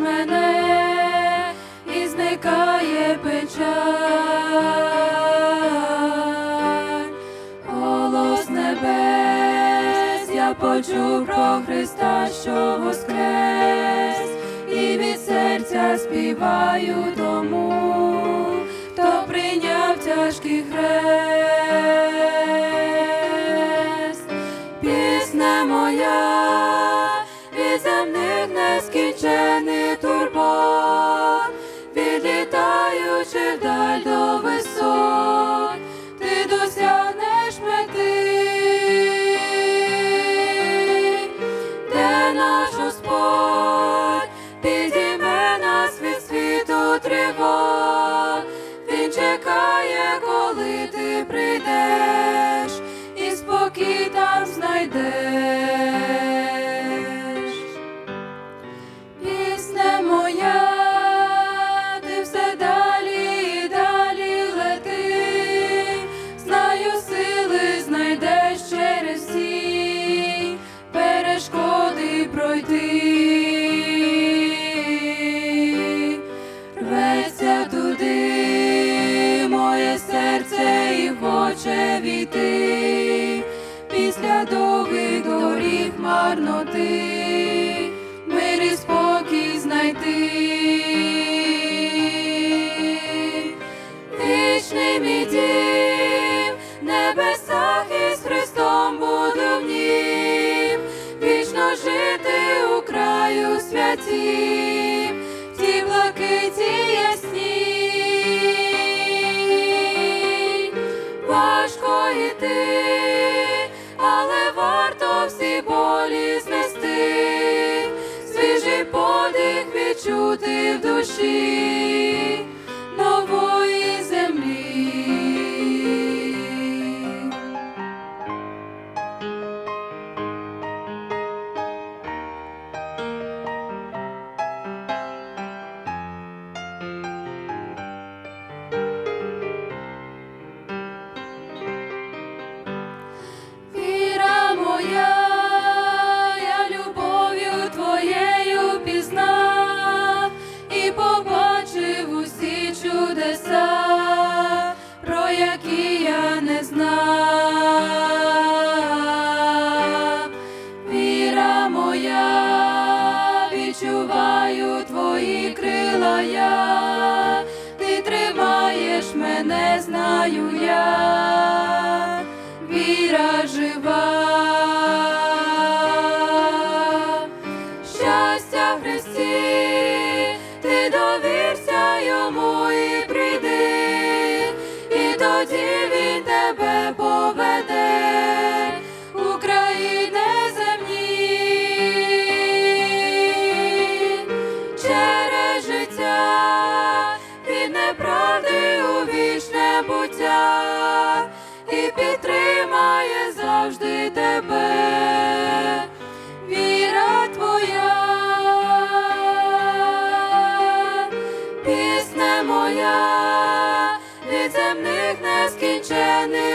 мене і зникає печаль, голос небес, я почув про Христа, що воскрес, і від серця співаю тому, хто прийняв тяжкий хрест, пісня моя. Від земних нескінчених вдаль до висот, ти досягнеш мети, де наш Господь? Підійме нас від світу тривог, Він чекає, коли ти довгих доріг марноти, мир і спокій знайти. Вічний мій дім, небесах із Христом буду в нім, вічно жити у краю святім, в блакиті ясній. Важко йти, душі Моя, відчуваю твої крила я, ти тримаєш мене, знаю я віра жива. Щастя в Христі, ти довірся і підтримає завжди тебе, віра твоя, пісня моя від земних нескінчених